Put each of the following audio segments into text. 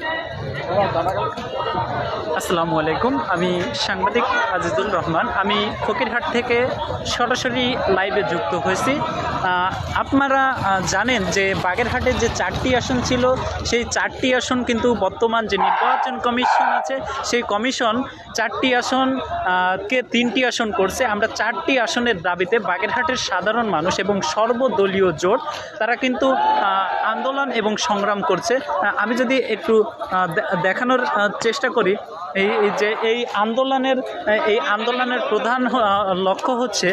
Gracias. আসসালামু আলাইকুম। আমি সাংবাদিক আজিজুল রহমান। আমি ফকিরহাট থেকে সরাসরি লাইভে যুক্ত হয়েছি। আপনারা জানেন যে বাগেরহাটের যে চারটি আসন ছিল, সেই চারটি আসন কিন্তু বর্তমান যে নির্বাচন কমিশন আছে, সেই কমিশন চারটি আসন কে তিনটি আসন করছে। আমরা চারটি আসনের দাবিতে বাগেরহাটের সাধারণ মানুষ এবং সর্বদলীয় জোট, তারা কিন্তু আন্দোলন এবং সংগ্রাম করছে। আমি যদি একটু দেখানোর চেষ্টা করি। এই যে এই আন্দোলনের এই আন্দোলনের প্রধান লক্ষ্য হচ্ছে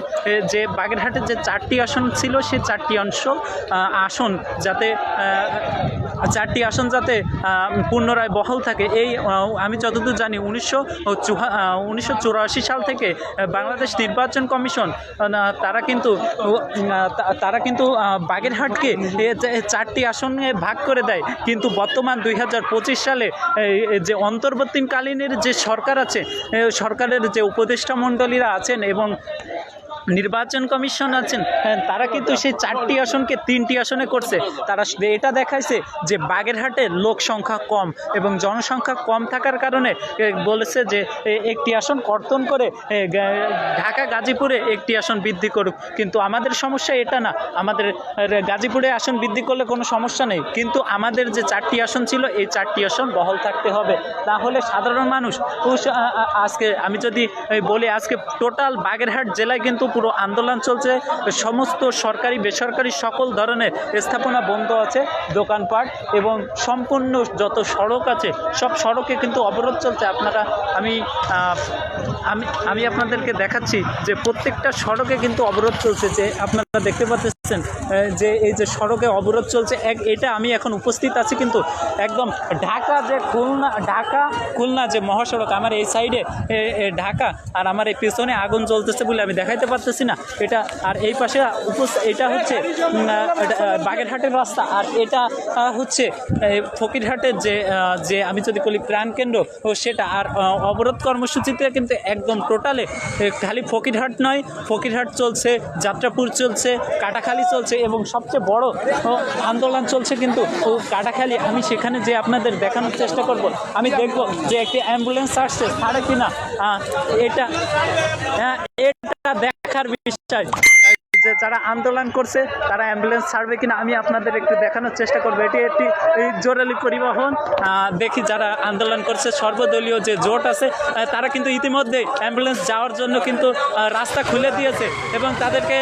যে বাগেরহাটের যে চারটি আসন ছিল সেই চারটি অংশ আসন যাতে চারটি আসন যাতে পুনরায় বহাল থাকে। এই আমি যতদূর জানি, উনিশশো উনিশশো সাল থেকে বাংলাদেশ নির্বাচন কমিশন তারা কিন্তু তারা কিন্তু বাগেরহাটকে চারটি আসনে ভাগ করে দেয়। কিন্তু বর্তমান দুই হাজার পঁচিশ সালে যে অন্তর্বর্তীকালীনের যে সরকার আছে সরকারের যে উপদেষ্টা মণ্ডলীরা আছেন এবং নির্বাচন কমিশন আছেন হ্যাঁ, তারা কিন্তু সেই চারটি আসনকে তিনটি আসনে করছে। তারা এটা দেখাইছে যে বাগেরহাটে লোক সংখ্যা কম এবং জনসংখ্যা কম থাকার কারণে বলেছে যে একটি আসন কর্তন করে ঢাকা গাজীপুরে একটি আসন বৃদ্ধি করুক। কিন্তু আমাদের সমস্যা এটা না আমাদের গাজীপুরে আসন বৃদ্ধি করলে কোনো সমস্যা নেই। কিন্তু আমাদের যে চারটি আসন ছিল এই চারটি আসন বহল থাকতে হবে। তাহলে সাধারণ মানুষ আজকে আমি যদি বলি আজকে টোটাল বাগেরহাট জেলায় কিন্তু পুরো আন্দোলন চলছে। সমস্ত সরকারি, বেসরকারি সকল ধরনের স্থাপনা বন্ধ আছে, দোকানপাট এবং সম্পূর্ণ যত সড়ক আছে, সব সড়কে কিন্তু অবরোধ চলছে। আপনারা, আমি আমি আমি আপনাদেরকে দেখাচ্ছি যে প্রত্যেকটা সড়কে কিন্তু অবরোধ চলছে। যে আপনারা দেখতে পাচ্ছেন যে এই যে সড়কে অবরোধ চলছে, এক, এটা আমি এখন উপস্থিত আছি কিন্তু একদম ঢাকা যে খুলনা, ঢাকা খুলনা যে মহাসড়ক, আমার এই সাইডে ঢাকা আর আমার এই পেছনে আগুন জ্বলতেছে বলে আমি দেখাইতে পারতেছি না। এটা আর এই পাশে এটা হচ্ছে বাগেরহাটের রাস্তা। আর এটা হচ্ছে ফকিরহাটের যে যে আমি যদি বলি প্রাণকেন্দ্র ও সেটা। আর অবরোধ কর্মসূচিতে কিন্তু একদম টোটালে খালি ফকিরহাট নয়। ফকিরহাট চলছে যাত্রাপুর চলছে কাটাখালি চলছে এবং সবচেয়ে বড় আন্দোলন চলছে কিন্তু ও কাটাখালি। আমি সেখানে যে আপনাদের দেখানোর চেষ্টা করব আমি দেখব যে একটি অ্যাম্বুলেন্স আসছে ছাড়ে কিনা। এটা হ্যাঁ, এটা দেখার বিষয়। যে যারা আন্দোলন করছে, তারা অ্যাম্বুলেন্স ছাড়বে কিনা আমি আপনাদের একটু দেখানোর চেষ্টা করব। এটি একটি জোরালি পরিবহন। দেখি যারা আন্দোলন করছে, সর্বদলীয় যে জোট আছে তারা কিন্তু ইতিমধ্যে অ্যাম্বুলেন্স যাওয়ার জন্য কিন্তু রাস্তা খুলে দিয়েছে এবং তাদেরকে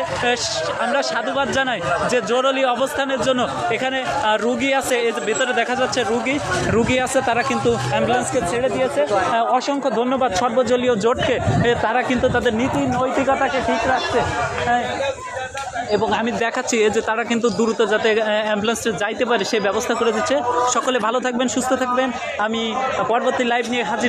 আমরা সাধুবাদ জানাই যে জরুরি অবস্থানের জন্য এখানে রুগী আছে। এই যে ভিতরে দেখা যাচ্ছে রুগী রুগী আছে, তারা কিন্তু অ্যাম্বুলেন্সকে ছেড়ে দিয়েছে। অসংখ্য ধন্যবাদ সর্বজলীয় জোটকে। তারা কিন্তু তাদের নীতি নৈতিকতাকে ঠিক রাখছে। এবং আমি দেখাচ্ছি যে তারা কিন্তু দ্রুত যাতে অ্যাম্বুলেন্সে যাইতে পারে, সে ব্যবস্থা করে দিচ্ছে। সকলে ভালো থাকবেন, সুস্থ থাকবেন। আমি পরবর্তী লাইভ নিয়ে হাজির